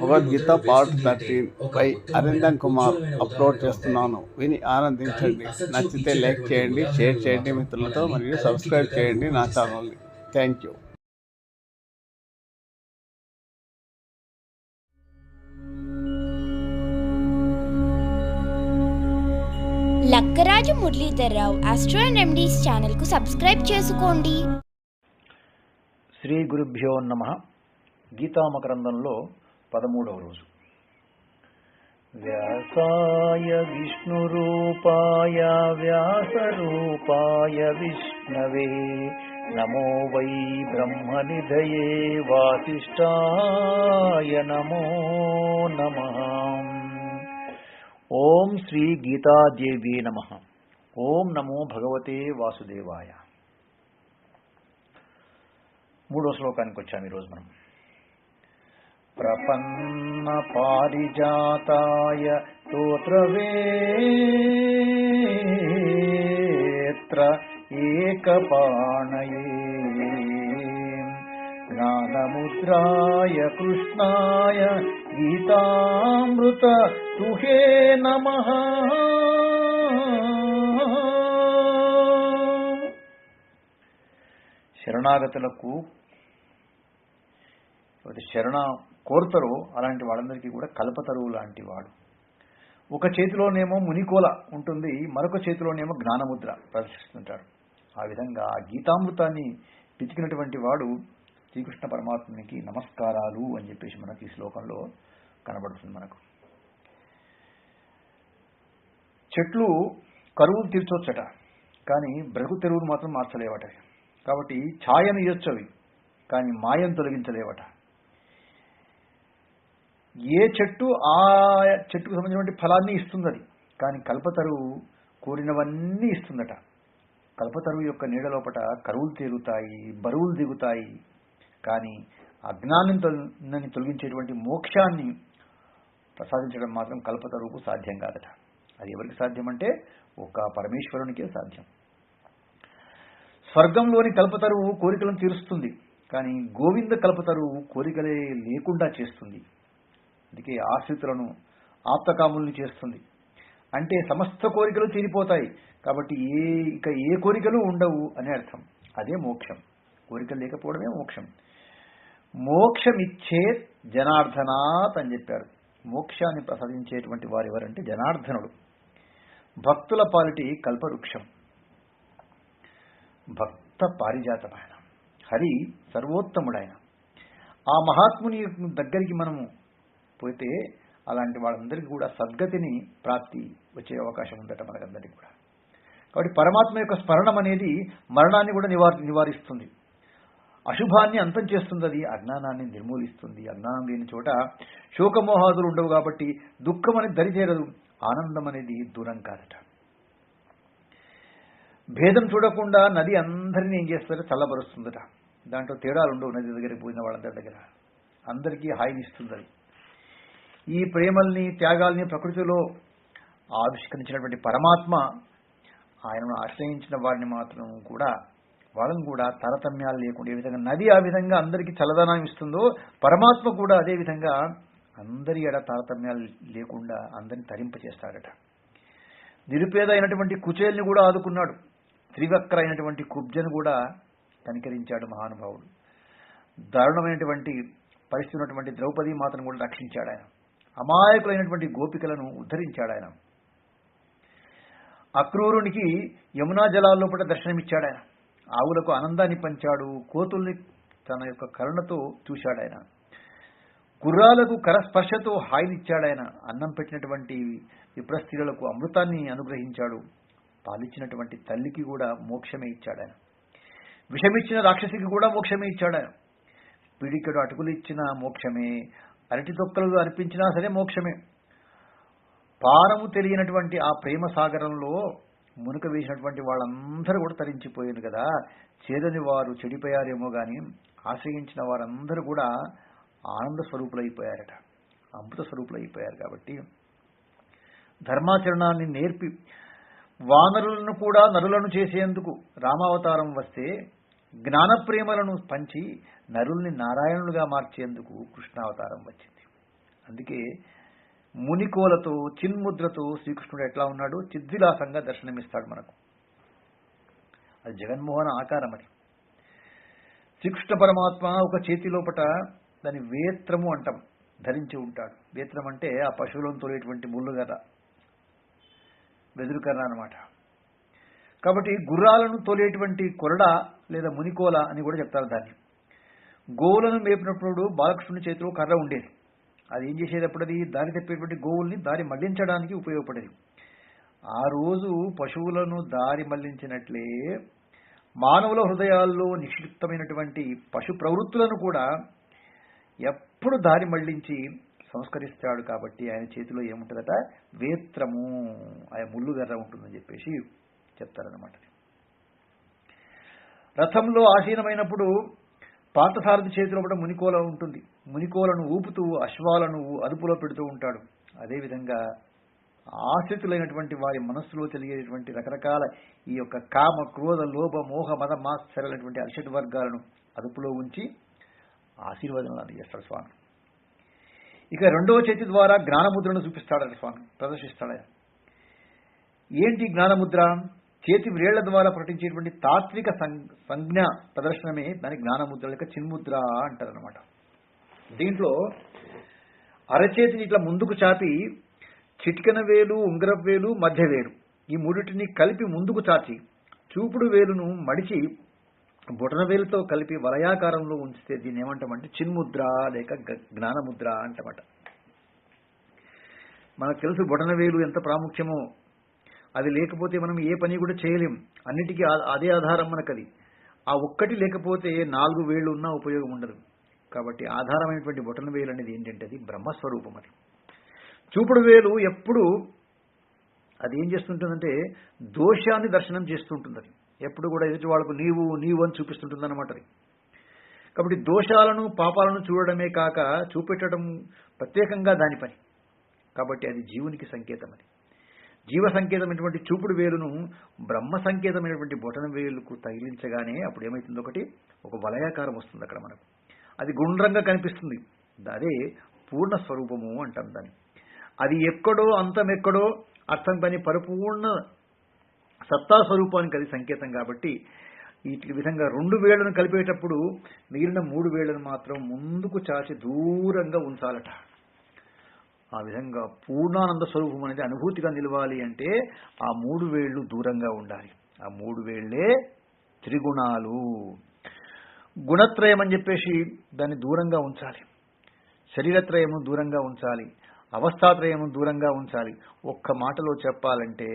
Bhagavad Gita part thirteen పై Arindam Kumar upload చేస్తున్నాను. విని ఆనందించండి. నచ్చితే లైక్ చేయండి షేర్ చేయండి మిత్రులతో మరియు సబ్స్క్రైబ్ చేయండి నా ఛానల్ని. Thank you. Lakkaraju Muralidhar Rao astro and remedies ఛానల్కు సబ్స్క్రైబ్ చేసుకోండి. శ్రీ గురుభ్యో నమ. గీతామకరందంలో పదమూడవ రోజు. వ్యాసాయ విష్ణురూపాయ వ్యాసరూపాయ విష్ణవే. నమో వై బ్రహ్మనిధయే వాసిష్టాయ నమో నమ. ఓం శ్రీ గీతాదేవి నమ. ఓం నమో భగవతే వాసుదేవాయ. మూడో శ్లోకానికి వచ్చాము ఈరోజు మనం. ప్రపన్న పారిజాతాయ స్తోత్రవేత్ర ఏకపాణయే. జ్ఞానముద్రాయ కృష్ణాయ గీతామృత తుహే నమః. శరణాగతులకు ఎవరైతే శరణ కోరుతారో అలాంటి వాళ్ళందరికీ కూడా కల్పతరువు లాంటి వాడు. ఒక చేతిలోనేమో మునికోల ఉంటుంది మరొక చేతిలోనేమో జ్ఞానముద్ర ప్రదర్శిస్తుంటాడు. ఆ విధంగా ఆ గీతామృతాన్ని పితికినటువంటి వాడు శ్రీకృష్ణ పరమాత్మనికి నమస్కారాలు అని చెప్పేసి మనకి ఈ శ్లోకంలో కనబడుతుంది మనకు. చెట్లు కరువులు తీర్చొచ్చట కానీ బ్రతుకు తెరువులు మాత్రం మార్చలేవట. కాబట్టి ఛాయను ఇయ్యొచ్చవి కానీ మాయం తొలగించలేవట. ఏ చెట్టు ఆ చెట్టుకు సంబంధించినటువంటి ఫలాన్ని ఇస్తుంది కానీ కల్పతరువు కోరినవన్నీ ఇస్తుందట. కల్పతరువు యొక్క నీడలోపట కరువులు తీరుతాయి బరువులు దిగుతాయి. కానీ అజ్ఞానం తొలగించేటువంటి మోక్షాన్ని ప్రసాదించడం మాత్రం కల్పతరువుకు సాధ్యం కాదట. అది ఎవరికి సాధ్యం అంటే ఒక పరమేశ్వరునికే సాధ్యం. స్వర్గంలోని కల్పతరువు కోరికలను తీరుస్తుంది. కానీ గోవింద కల్పతరువు కోరికలే లేకుండా చేస్తుంది. అందుకే ఆశ్రితులను ఆప్తకాముల్ని చేస్తుంది. అంటే సమస్త కోరికలు తీరిపోతాయి. కాబట్టి ఏ ఇక ఏ కోరికలు ఉండవు అనే అర్థం. అదే మోక్షం. కోరికలు లేకపోవడమే మోక్షం. మోక్షమిచ్చే జనార్దనాత్ అని చెప్పారు. మోక్షాన్ని ప్రసాదించేటువంటి వారు ఎవరంటే జనార్దనుడు. భక్తుల పాలిటి కల్పవృక్షం. భక్త పారిజాతమైన హరి సర్వోత్తముడైన. ఆ మహాత్ముని దగ్గరికి మనము పోతే అలాంటి వాళ్ళందరికీ కూడా సద్గతిని ప్రాప్తి వచ్చే అవకాశం ఉందట మనకందరికీ కూడా. కాబట్టి పరమాత్మ యొక్క స్మరణం అనేది మరణాన్ని కూడా నివారి నివారిస్తుంది. అశుభాన్ని అంతం చేస్తుంది అది అజ్ఞానాన్ని నిర్మూలిస్తుంది. అజ్ఞానం లేని చోట శోకమోహాదులు ఉండవు కాబట్టి దుఃఖం అనేది దరిచేరదు. ఆనందం అనేది దూరం కాదట. భేదం చూడకుండా నది అందరినీ ఏం చేస్తారో చల్లబరుస్తుందట. దాంట్లో తేడాలు ఉండవు నది దగ్గరికి పోయిన వాళ్ళందరి దగ్గర. అందరికీ హాయిని ఇస్తుంది అది ఈ ప్రేమల్ని త్యాగాల్ని ప్రకృతిలో ఆవిష్కరించినటువంటి పరమాత్మ ఆయనను ఆశ్రయించిన వారిని మాత్రం కూడా వాళ్ళని కూడా తారతమ్యాలు లేకుండా ఏ విధంగా నది ఆ విధంగా అందరికీ చల్లదనం ఇస్తుందో పరమాత్మ కూడా అదే విధంగా అందరి ఎడ తారతమ్యాలు లేకుండా అందరిని తరింపచేస్తాడట నిరుపేద అయినటువంటి కుచేల్ని కూడా ఆదుకున్నాడు. త్రివక్ర అయినటువంటి కుబ్జను కూడా కనికరించాడు మహానుభావుడు. దారుణమైనటువంటి పరిస్థితి ఉన్నటువంటి ద్రౌపది మాతను కూడా రక్షించాడు ఆయన. అమాయకులైనటువంటి గోపికలను ఉద్ధరించాడు ఆయన అక్రూరునికి యమునా జలాల్లో కూడా దర్శనమిచ్చాడు ఆయన ఆవులకు ఆనందాన్ని పంచాడు కోతుల్ని తన యొక్క కరుణతో చూశాడు ఆయన గుర్రాలకు కరస్పర్శతో హాయినిచ్చాడు ఆయన అన్నం పెట్టినటువంటి విప్రస్త్రీలకు అమృతాన్ని అనుగ్రహించాడు. పాలిచ్చినటువంటి తల్లికి కూడా మోక్షమే ఇచ్చాడు ఆయన విషమిచ్చిన రాక్షసికి కూడా మోక్షమే ఇచ్చాడు ఆయన పిడికెడు అటుకులు ఇచ్చిన మోక్షమే అరటి తొక్కలు అనిపించినా సరే మోక్షమే. పారము తెలియనటువంటి ఆ ప్రేమ సాగరంలో మునుక వేసినటువంటి వాళ్ళందరూ కూడా తరించిపోయారు కదా. చేదని వారు చెడిపోయారేమో కానీ ఆశ్రయించిన వారందరూ కూడా ఆనంద స్వరూపులైపోయారట. అమృత స్వరూపులైపోయారు కాబట్టి ధర్మాచరణాన్ని నేర్పి వానరులను కూడా నరులను చేసేందుకు రామావతారం వస్తే జ్ఞాన ప్రేమలను పంచి నరుల్ని నారాయణులుగా మార్చేందుకు కృష్ణావతారం వచ్చింది. అందుకే మునికోలతో చిన్ముద్రతో శ్రీకృష్ణుడు ఎట్లా ఉన్నాడు చిద్విలాసంగా దర్శనమిస్తాడు మనకు. అది జగన్మోహన ఆకారం అది. శ్రీకృష్ణ పరమాత్మ ఒక చేతి లోపట దాని వేత్రము అంటాం ధరించి ఉంటాడు. వేత్రం అంటే ఆ పశువులను తోలేటువంటి ముళ్ళుగర్ర వెదురుకర్ర అన్నమాట. కాబట్టి గుర్రాలను తోలేటువంటి కొరడ లేదా మునికోల అని కూడా చెప్తారు దాన్ని. గోవులను మేపినప్పుడు బాలకృష్ణుని చేతిలో కర్ర ఉండేది. అది ఏం చేసేటప్పుడు అది దారి తప్పేటువంటి గోవుల్ని దారి మళ్ళించడానికి ఉపయోగపడేది. ఆ రోజు పశువులను దారి మళ్ళించినట్లే మానవుల హృదయాల్లో నిక్షిప్తమైనటువంటి పశు ప్రవృత్తులను కూడా ఎప్పుడు దారి మళ్ళించి సంస్కరిస్తాడు కాబట్టి ఆయన చేతిలో ఏముంటుందట? వేత్రము. ఆయన ముళ్ళుగర్ర ఉంటుందని చెప్పేసి చెప్తారన్నమాట. రథంలో ఆసీనమైనప్పుడు పార్థసారథి చేతిలో కూడా మునికోల ఉంటుంది. మునికోలను ఊపుతూ అశ్వాలను అదుపులో పెడుతూ ఉంటాడు. అదేవిధంగా ఆశ్రితులైనటువంటి వారి మనస్సులో తెలిగేటువంటి రకరకాల ఈ యొక్క కామ క్రోధ లోభ మోహ మద మాత్సరైనటువంటి అరిషట్ వర్గాలను అదుపులో ఉంచి ఆశీర్వాదం అందజేస్తాడు స్వామి. ఇక రెండవ చేతి ద్వారా జ్ఞానముద్రను చూపిస్తాడు స్వామి ప్రదర్శిస్తాడు ఏంటి జ్ఞానముద్ర? చేతి వ్రేళ్ళ ద్వారా ప్రకటించేటువంటి తాత్విక సం- సంజ్ఞ ప్రదర్శనమే దాని జ్ఞానముద్ర లేక చిన్ముద్ర అంటారనమాట దీంట్లో అరచేతిని ఇట్లా ముందుకు చాపి చిటికన వేలు ఉంగరపు వేలు మధ్య వేలు ఈ మూడింటిని కలిపి ముందుకు చాచి చూపుడు వేలును మడిచి బొటన వేలుతో కలిపి వలయాకారంలో ఉంచితే దీన్ని ఏమంటామంటే చిన్ముద్ర లేక జ్ఞానముద్ర అంటమాట. మనకు తెలుసు బొటన వేలు ఎంత ప్రాముఖ్యమో. అది లేకపోతే మనం ఏ పని కూడా చేయలేం. అన్నిటికీ అదే ఆధారం మనకు అది ఆ ఒక్కటి లేకపోతే నాలుగు వేళ్ళు ఉన్నా ఉపయోగం ఉండదు. కాబట్టి ఆధారమైనటువంటి బొటన వేలు అనేది ఏంటంటే అది బ్రహ్మస్వరూపం అది. చూపుడు వేలు ఎప్పుడు అది ఏం చేస్తుంటుందంటే దోషాన్ని దర్శనం చేస్తుంటుంది అది ఎప్పుడు కూడా ఎదుటి వాళ్ళకు నీవు నీవు అని చూపిస్తుంటుంది అనమాట అది. కాబట్టి దోషాలను పాపాలను చూడడమే కాక చూపెట్టడం ప్రత్యేకంగా దాని పని. కాబట్టి అది జీవునికి సంకేతం అది. జీవ సంకేతమైనటువంటి చూపుడు వేలును బ్రహ్మ సంకేతమైనటువంటి బొటన వేలుకు తగిలించగానే అప్పుడు ఏమవుతుంది ఒకటి ఒక వలయాకారం వస్తుంది అక్కడ మనకు. అది గుండ్రంగా కనిపిస్తుంది. అదే పూర్ణ స్వరూపము అంటాం దాన్ని. అది ఎక్కడో అంతం ఎక్కడో అర్థం కాని పరిపూర్ణ సత్తా స్వరూపానికి అది సంకేతం కాబట్టి ఈ విధంగా రెండు వేళ్ళను కలిపేటప్పుడు మిగిలిన మూడు వేళ్ళను మాత్రం ముందుకు చాచి దూరంగా ఉంచాలట. ఆ విధంగా పూర్ణానంద స్వరూపం అనేది అనుభూతిగా నిలవాలి అంటే ఆ మూడు వేళ్ళు దూరంగా ఉండాలి. ఆ మూడు వేళ్ళే త్రిగుణాలు. గుణత్రయం అని చెప్పేసి దాన్ని దూరంగా ఉంచాలి. శరీరత్రయము దూరంగా ఉంచాలి. అవస్థాత్రయము దూరంగా ఉంచాలి. ఒక్క మాటలో చెప్పాలంటే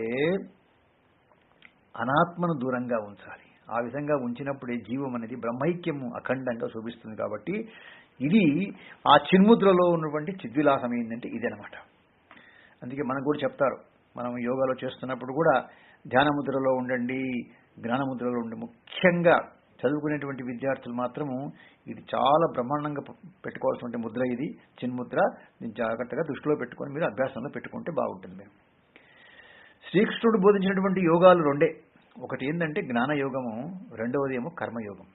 అనాత్మను దూరంగా ఉంచాలి. ఆ విధంగా ఉంచినప్పుడే జీవం అనేది బ్రహ్మైక్యము అఖండంగా శోభిస్తుంది కాబట్టి ఇది ఆ చిన్ముద్రలో ఉన్నటువంటి చిద్విలాసం ఏంటంటే ఇదనమాట అందుకే మనకు కూడా చెప్తారు మనం యోగాలో చేస్తున్నప్పుడు కూడా ధ్యాన ముద్రలో ఉండండి జ్ఞానముద్రలో ఉండి ముఖ్యంగా చదువుకునేటువంటి విద్యార్థులు మాత్రము ఇది చాలా బ్రహ్మాండంగా పెట్టుకోవాల్సిన ముద్ర ఇది చిన్ముద్ర దీన్ని జాగ్రత్తగా దృష్టిలో పెట్టుకొని మీరు అభ్యాసంలో పెట్టుకుంటే బాగుంటుంది మేము శ్రీకృష్ణుడు బోధించినటువంటి యోగాలు రెండే. ఒకటి ఏంటంటే జ్ఞానయోగము రెండవది ఏమో కర్మయోగం.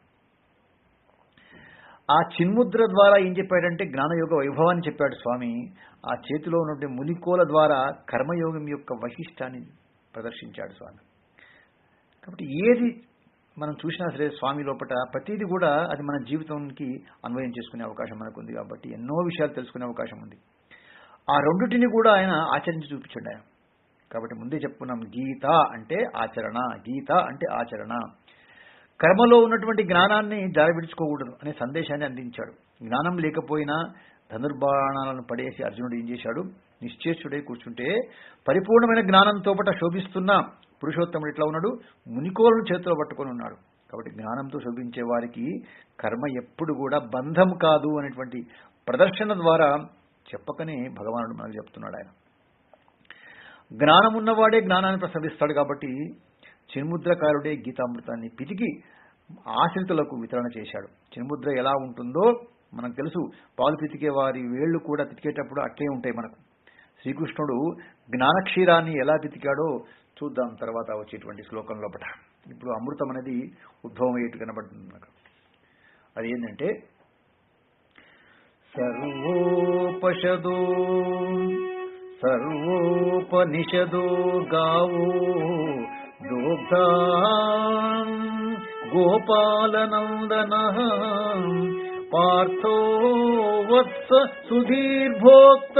ఆ చిన్ముద్ర ద్వారా ఏం చెప్పాడంటే జ్ఞానయోగ వైభవాన్ని చెప్పాడు స్వామి. ఆ చేతిలో ఉన్నటువంటి మునికోల ద్వారా కర్మయోగం యొక్క వైశిష్టాన్ని ప్రదర్శించాడు స్వామి. కాబట్టి ఏది మనం చూసినా సరే స్వామి లోపల ప్రతిదీ కూడా అది మన జీవితానికి అన్వయం చేసుకునే అవకాశం మనకు ఉంది కాబట్టి ఎన్నో విషయాలు తెలుసుకునే అవకాశం ఉంది. ఆ రెండుటిని కూడా ఆయన ఆచరించి చూపించాడు ఆయన. కాబట్టి ముందే చెప్పుకున్నాం గీత అంటే ఆచరణ గీత అంటే ఆచరణ. కర్మలో ఉన్నటువంటి జ్ఞానాన్ని జారవిడుచుకోకూడదు అనే సందేశాన్ని అందించాడు. జ్ఞానం లేకపోయినా ధనుర్బాణాలను పడేసి అర్జునుడు ఏం చేశాడు? నిశ్చేషుడై కూర్చుంటే పరిపూర్ణమైన జ్ఞానంతో పట శోభిస్తున్న పురుషోత్తముడు ఎట్లా ఉన్నాడు? మునికోలను చేతిలో పట్టుకొని ఉన్నాడు. కాబట్టి జ్ఞానంతో శోభించే వారికి కర్మ ఎప్పుడు కూడా బంధం కాదు అనేటువంటి ప్రదర్శన ద్వారా చెప్పకనే భగవానుడు మనకు చెప్తున్నాడు ఆయన. జ్ఞానం ఉన్నవాడే జ్ఞానాన్ని ప్రసవిస్తాడు కాబట్టి చిన్ముద్రకారుడే గీతామృతాన్ని పితికి ఆశ్రితులకు వితరణ చేశాడు. చిన్ముద్ర ఎలా ఉంటుందో మనకు తెలుసు. పాలు పితికే వారి వేళ్ళు కూడా పితికేటప్పుడు అట్లే ఉంటాయి మనకు. శ్రీకృష్ణుడు జ్ఞానక్షీరాన్ని ఎలా పితికాడో చూద్దాం తర్వాత వచ్చేటువంటి శ్లోకం లోపల ఇప్పుడు అమృతం అనేది ఉద్భవం అయ్యేట్టు కనబడుతుంది మనకు. అది ఏంటంటే సర్వోపషదో సర్వోపనిషదో గావో దోగ్ధా గోపాలనందన పార్థో వత్స సుధీర్భోక్త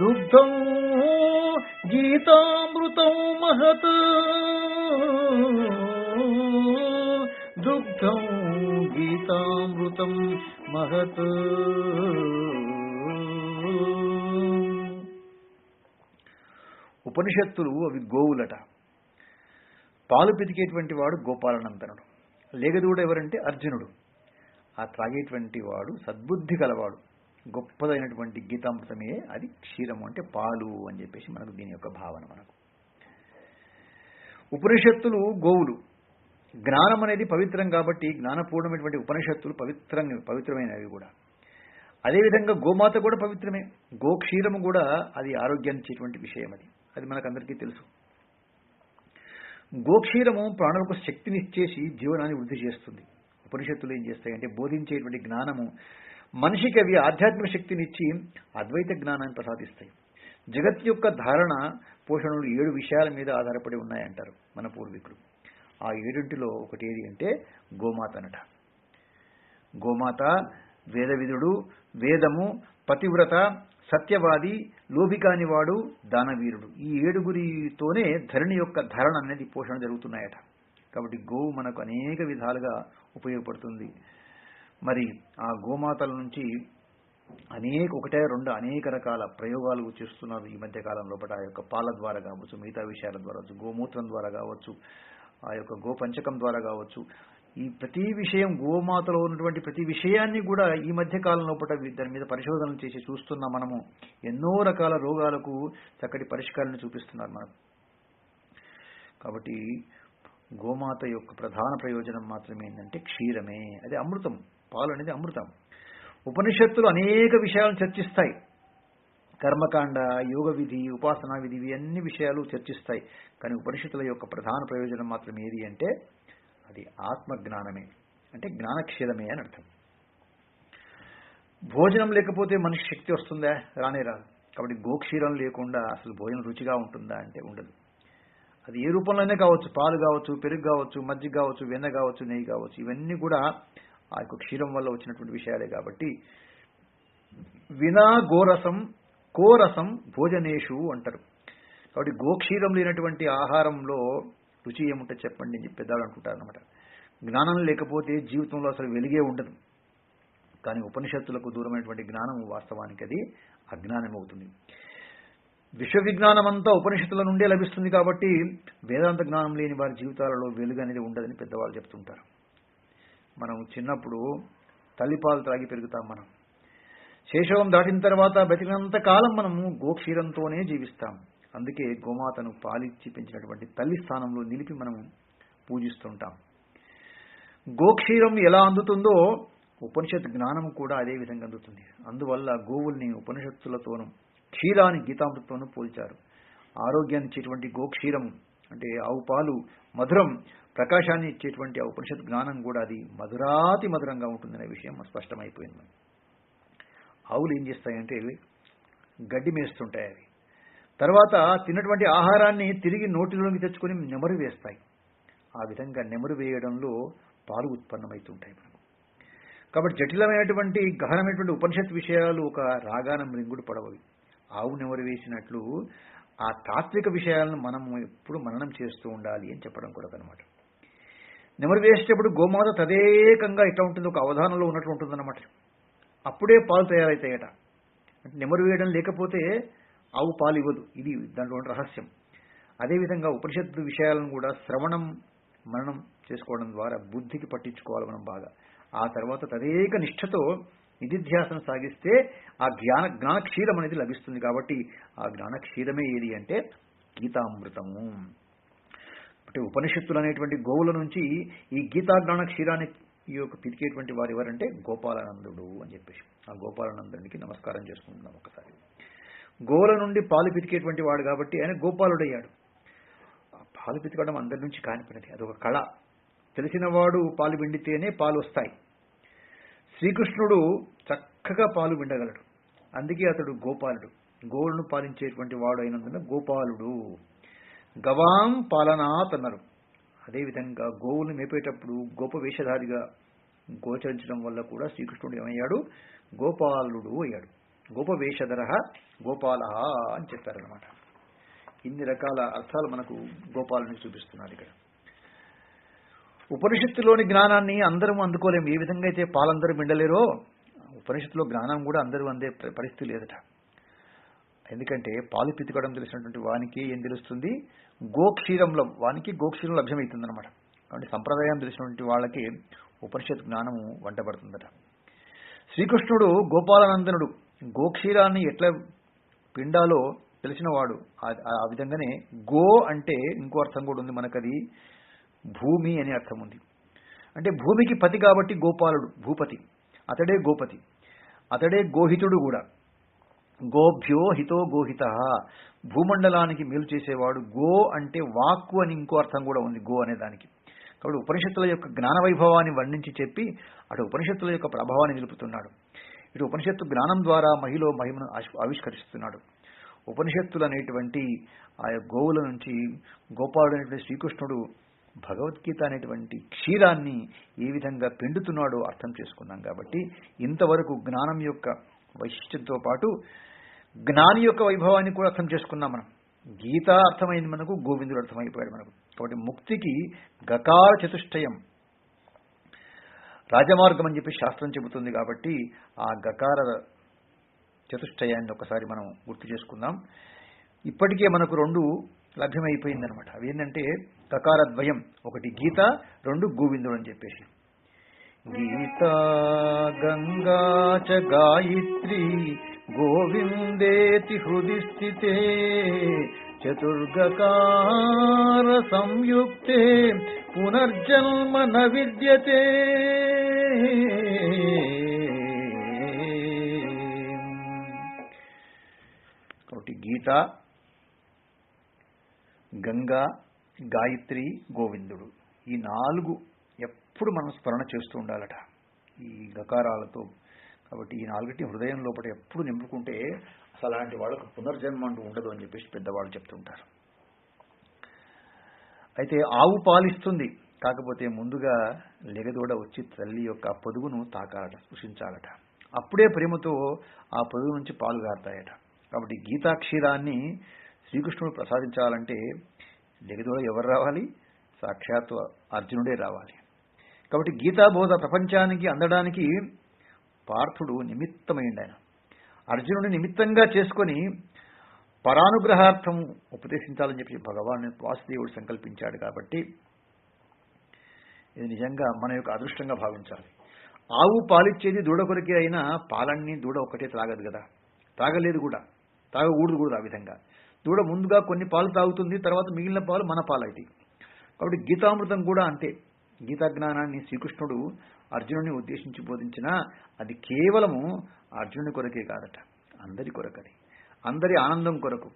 దుగ్ధం గీతామృతం మహత్ దుగ్ధం గీతామృతం మహత్ ఉపనిషత్తులు అవి గోవులట. పాలు పితికేటువంటి వాడు గోపాలనందనుడు. లేగదూడు ఎవరంటే అర్జునుడు. ఆ త్రాగేటువంటి వాడు సద్బుద్ధి గలవాడు గొప్పదైనటువంటి గీతామృతమే అది క్షీరము అంటే పాలు అని చెప్పేసి మనకు దీని యొక్క భావన మనకు. ఉపనిషత్తులు గోవులు. జ్ఞానం అనేది పవిత్రం కాబట్టి జ్ఞానపూర్ణమైనటువంటి ఉపనిషత్తులు పవిత్రంగా పవిత్రమైనవి కూడా. అదేవిధంగా గోమాత కూడా పవిత్రమే. గోక్షీరము కూడా అది ఆరోగ్యాన్ని ఇచ్చేటువంటి విషయం అది. అది మనకందరికీ తెలుసు. గోక్షీరము ప్రాణులకు శక్తిని ఇచ్చేసి జీవనాన్ని వృద్ధి చేస్తుంది. ఉపనిషత్తులు ఏం చేస్తాయంటే బోధించేటువంటి జ్ఞానము మనిషికి అవి ఆధ్యాత్మిక శక్తినిచ్చి అద్వైత జ్ఞానాన్ని ప్రసాదిస్తాయి. జగత్ యొక్క ధారణ పోషణలు ఏడు విషయాల మీద ఆధారపడి ఉన్నాయంటారు మన పూర్వీకులు. ఆ ఏడింటిలో ఒకటి ఏది అంటే గోమాత అనట గోమాత వేదవిధుడు వేదము పతివ్రత సత్యవాది లోభికానివాడు దానవీరుడు. ఈ ఏడుగురితోనే ధరణి యొక్క ధరణ అనేది పోషణ జరుగుతున్నాయట. కాబట్టి గోవు మనకు అనేక విధాలుగా ఉపయోగపడుతుంది. మరి ఆ గోమాతల నుంచి అనేక ఒకటే రెండు అనేక రకాల ప్రయోగాలు చేస్తున్నారు ఈ మధ్య కాలం లోపల. ఆ యొక్క పాల ద్వారా కావచ్చు మిగతా విషయాల ద్వారా కావచ్చు గోమూత్రం ద్వారా కావచ్చు ఆ యొక్క గోపంచకం ద్వారా కావచ్చు ఈ ప్రతి విషయం గోమాతలో ఉన్నటువంటి ప్రతి విషయాన్ని కూడా ఈ మధ్య కాలంలో లోపల దాని మీద పరిశోధనలు చేసి చూస్తున్న మనము. ఎన్నో రకాల రోగాలకు చక్కటి పరిష్కారాన్ని చూపిస్తున్నారు మనకు. కాబట్టి గోమాత యొక్క ప్రధాన ప్రయోజనం మాత్రమే ఏంటంటే క్షీరమే. అది అమృతం. పాలు అనేది అమృతం. ఉపనిషత్తులు అనేక విషయాలను చర్చిస్తాయి. కర్మకాండ యోగ విధి ఉపాసనా విధి ఇవి అన్ని విషయాలు చర్చిస్తాయి. కానీ ఉపనిషత్తుల యొక్క ప్రధాన ప్రయోజనం మాత్రం ఏది అంటే అది ఆత్మజ్ఞానమే. అంటే జ్ఞానక్షీరమే అని అర్థం. భోజనం లేకపోతే మనిషి శక్తి వస్తుందా? రానే రాదు. కాబట్టి గోక్షీరం లేకుండా అసలు భోజనం రుచిగా ఉంటుందా అంటే ఉండదు. అది ఏ రూపంలోనే కావచ్చు. పాలు కావచ్చు పెరుగు కావచ్చు మజ్జిగ కావచ్చు వెన్న కావచ్చు నెయ్యి కావచ్చు. ఇవన్నీ కూడా ఆ యొక్క క్షీరం వల్ల వచ్చినటువంటి విషయాలే కాబట్టి వినా గోరసం కోరసం భోజనేషు అంటారు. కాబట్టి గోక్షీరం లేనటువంటి ఆహారంలో రుచి ఏముంటే చెప్పండి అని చెప్పి పెద్దవాళ్ళు అంటుంటారు అనమాట జ్ఞానం లేకపోతే జీవితంలో అసలు వెలిగే ఉండదు. కానీ ఉపనిషత్తులకు దూరమైనటువంటి జ్ఞానం వాస్తవానికి అది అజ్ఞానమవుతుంది. విశ్వవిజ్ఞానమంతా విశ్వ విజ్ఞానం అంతా ఉపనిషత్తుల నుండే లభిస్తుంది కాబట్టి వేదాంత జ్ఞానం లేని వారి జీవితాలలో వెలుగు అనేది ఉండదని పెద్దవాళ్ళు చెప్తుంటారు. మనం చిన్నప్పుడు తల్లిపాలు త్రాగి పెరుగుతాం మనం. శేషవం దాటిన తర్వాత బతికినంత కాలం మనము గోక్షీరంతోనే జీవిస్తాం. అందుకే గోమాతను పాలిచ్చి పెంచినటువంటి తల్లి స్థానంలో నిలిపి మనం పూజిస్తుంటాం గోక్షీరం ఎలా అందుతుందో ఉపనిషత్ జ్ఞానం కూడా అదే విధంగా అందుతుంది. అందువల్ల గోవుల్ని ఉపనిషత్తులతోనూ క్షీరాన్ని గీతామృతంలోనూ పోల్చారు. ఆరోగ్యాన్ని ఇచ్చేటువంటి గోక్షీరం అంటే ఆవు పాలు మధురం ప్రకాశాన్ని ఇచ్చేటువంటి ఆ ఉపనిషత్ జ్ఞానం కూడా అది మధురాతి మధురంగా ఉంటుందనే విషయం స్పష్టమైపోయింది. ఆవులు ఏం చేస్తాయంటే గడ్డి మేస్తుంటాయి అవి. తర్వాత తిన్నటువంటి ఆహారాన్ని తిరిగి నోటిలోకి తెచ్చుకొని నెమరు వేస్తాయి. ఆ విధంగా నెమరు వేయడంలో పాలు ఉత్పన్నమవుతుంటాయి మనకు. కాబట్టి జటిలమైనటువంటి గహనమైనటువంటి ఉపనిషత్ విషయాలు ఒక రాగాన మృంగుడు పడవవి. ఆవు నెమరు వేసినట్లు ఆ తాత్విక విషయాలను మనం ఎప్పుడు మననం చేస్తూ ఉండాలి అని చెప్పడం కూడా అనమాట నెమరు వేసేటప్పుడు గోమాత తదేకంగా ఎట్లా ఉంటుంది ఒక అవధానంలో ఉన్నట్లు ఉంటుందన్నమాట. అప్పుడే పాలు తయారవుతాయట అంటే నెమరు వేయడం లేకపోతే ఆవు పాలు ఇవ్వదు. ఇది దాంట్లో రహస్యం. అదేవిధంగా ఉపనిషత్తు విషయాలను కూడా శ్రవణం మననం చేసుకోవడం ద్వారా బుద్ధికి పట్టించుకోవాలి మనం బాగా. ఆ తర్వాత తదేక నిష్ఠతో నిధిధ్యాసన సాగిస్తే ఆ జ్ఞాన జ్ఞానక్షీరం అనేది లభిస్తుంది కాబట్టి ఆ జ్ఞానక్షీరమే ఏది అంటే గీతామృతము. అంటే ఉపనిషత్తులు అనేటువంటి గోవుల నుంచి ఈ గీతా జ్ఞాన క్షీరాన్ని ఈ యొక్క పితికేటువంటి వారు ఎవరంటే గోపాలానందుడు అని చెప్పేసి. ఆ గోపాలానందునికి నమస్కారం చేసుకుంటున్నాం ఒకసారి. గోవుల నుండి పాలు పితికేటువంటి వాడు కాబట్టి ఆయన గోపాలుడయ్యాడు. పాలు పితకడం అందరి నుంచి కానిపడినది. అదొక కళ. తెలిసిన వాడు పాలు పిండితేనే పాలు వస్తాయి. శ్రీకృష్ణుడు చక్కగా పాలు పిండగలడు. అందుకే అతడు గోపాలుడు. గోవులను పాలించేటువంటి వాడు అయినందున గోపాలుడు. గవాం పాలనాత్ అన్నారు. అదేవిధంగా గోవులను మేపేటప్పుడు గోప వేషధారిగా గోచరించడం వల్ల కూడా శ్రీకృష్ణుడు ఏమయ్యాడు? గోపాలుడు అయ్యాడు. గోప వేషధర గోపాల అని చెప్పారనమాట ఇన్ని రకాల అర్థాలు మనకు గోపాలని చూపిస్తున్నారు ఇక్కడ. ఉపనిషత్తులోని జ్ఞానాన్ని అందరం అందుకోలేము. ఏ విధంగా అయితే పాలందరూ మిండలేరో ఉపనిషత్తులో జ్ఞానం కూడా అందరూ అందే పరిస్థితి లేదట. ఎందుకంటే పాలు పితుకడం తెలిసినటువంటి వానికి ఏం తెలుస్తుంది? గోక్షీరంలో వానికి గోక్షీరం లభ్యమవుతుంది అనమాట కాబట్టి సంప్రదాయం తెలిసినటువంటి వాళ్ళకి ఉపనిషత్ జ్ఞానము వంటబడుతుందట. శ్రీకృష్ణుడు గోపాలనందనుడు గోక్షీరాన్ని ఎట్లా పిండాలో తెలిసినవాడు. ఆ- విధంగానే గో అంటే ఇంకో అర్థం కూడా ఉంది మనకది. భూమి అనే అర్థం ఉంది. అంటే భూమికి పతి కాబట్టి గోపాలుడు భూపతి. అతడే గోపతి. అతడే గోహితుడు కూడా. గోభ్యో హితో గోహిత. భూమండలానికి మేలు చేసేవాడు గో అంటే వాక్కు అని ఇంకో అర్థం కూడా ఉంది గో అనే దానికి. కాబట్టి ఉపనిషత్తుల యొక్క జ్ఞాన వైభవాన్ని వర్ణించి చెప్పి అటు ఉపనిషత్తుల యొక్క ప్రభావాన్ని నిలుపుతున్నాడు. ఇటు ఉపనిషత్తు జ్ఞానం ద్వారా మహిలో మహిమను ఆవిష్కరిస్తున్నాడు. ఉపనిషత్తులు అనేటువంటి ఆ యొక్క గోవుల నుంచి గోపాలుడు అనేటువంటి శ్రీకృష్ణుడు భగవద్గీత అనేటువంటి క్షీరాన్ని ఏ విధంగా పిండుతున్నాడో అర్థం చేసుకున్నాం కాబట్టి ఇంతవరకు జ్ఞానం యొక్క వైశిష్ట్యంతో పాటు జ్ఞాని యొక్క వైభవాన్ని కూడా అర్థం చేసుకున్నాం మనం. గీత అర్థమైంది మనకు గోవిందుడు అర్థమైపోయాడు మనకు. కాబట్టి ముక్తికి గకార చతుష్టయం రాజమార్గం అని చెప్పి శాస్త్రం చెబుతుంది కాబట్టి ఆ గకార చతుష్టయాన్ని ఒకసారి మనం గుర్తు చేసుకుందాం. ఇప్పటికే మనకు రెండు లభ్యమైపోయిందనమాట అవి ఏంటంటే కకారద్వయం ఒకటి గీత రెండు గోవిందుడు అని చెప్పేసి. గీత గంగా చ గాయత్రి గోవిందేతి హృది స్థితే చతుర్గకార సంయుక్తే పునర్జన్మ న విద్యతే కాబట్టి గీత గంగా గాయత్రి గోవిందుడు ఈ నాలుగు ఎప్పుడు మనం స్మరణ చేస్తూ ఉండాలట ఈ గకారాలతో. కాబట్టి ఈ నాలుగిటి హృదయం లోపల ఎప్పుడు నింపుకుంటే అసలు అలాంటి వాళ్ళకు పునర్జన్మ అంటూ ఉండదు అని చెప్పేసి పెద్దవాళ్ళు చెప్తుంటారు. అయితే ఆవు పాలిస్తుంది. కాకపోతే ముందుగా లెగదూడ వచ్చి తల్లి యొక్క పొదుగును తాకాలట స్పృశించాలట. అప్పుడే ప్రేమతో ఆ పొదుగు నుంచి పాలు గారుతాయట. కాబట్టి గీతాక్షీరాన్ని శ్రీకృష్ణుడు ప్రసాదించాలంటే లెగదూడ ఎవరు రావాలి? సాక్షాత్ అర్జునుడే రావాలి. కాబట్టి గీతాబోధ ప్రపంచానికి అందడానికి పార్థుడు నిమిత్తమైండు ఆయన అర్జునుడిని నిమిత్తంగా చేసుకొని పరానుగ్రహార్థం ఉపదేశించాలని చెప్పి భగవాన్ వాసుదేవుడు సంకల్పించాడు కాబట్టి ఇది నిజంగా మన యొక్క అదృష్టంగా భావించాలి. ఆవు పాలిచ్చేది దూడ కొరికే అయినా పాలన్నీ దూడ ఒకటే త్రాగదు కదా. త్రాగలేదు కూడా. తాగకూడదు కూడా ఆ విధంగా. దూడ ముందుగా కొన్ని పాలు తాగుతుంది తర్వాత మిగిలిన పాలు మన పాలు కాబట్టి గీతామృతం కూడా అంతే. గీతా జ్ఞానాన్ని శ్రీకృష్ణుడు అర్జునుడిని ఉద్దేశించి బోధించినా అది కేవలము అర్జునుని కొరకే కాదట. అందరి కొరకది. అందరి ఆనందం కొరకు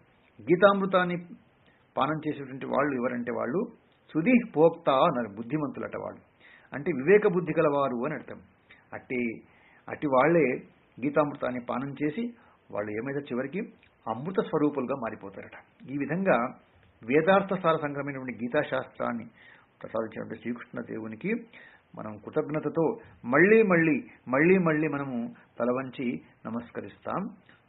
గీతామృతాన్ని పానం చేసేటువంటి వాళ్ళు ఎవరంటే వాళ్ళు సుధి పోక్త అన్నారు బుద్ధిమంతులట వాళ్ళు. అంటే వివేక బుద్ధి గలవారు అని అర్థం. అట్టి అట్టి వాళ్ళే గీతామృతాన్ని పానం చేసి వాళ్ళు ఏమైతే చివరికి అమృత స్వరూపులుగా మారిపోతారట. ఈ విధంగా వేదార్థ సార సంగ్రమైనటువంటి గీతాశాస్త్రాన్ని ప్రసాదించినటువంటి శ్రీకృష్ణ దేవునికి మనం కృతజ్ఞతతో మళ్ళీ మళ్ళీ మళ్ళీ మళ్ళీ మనము తలవంచి నమస్కరిస్తాం.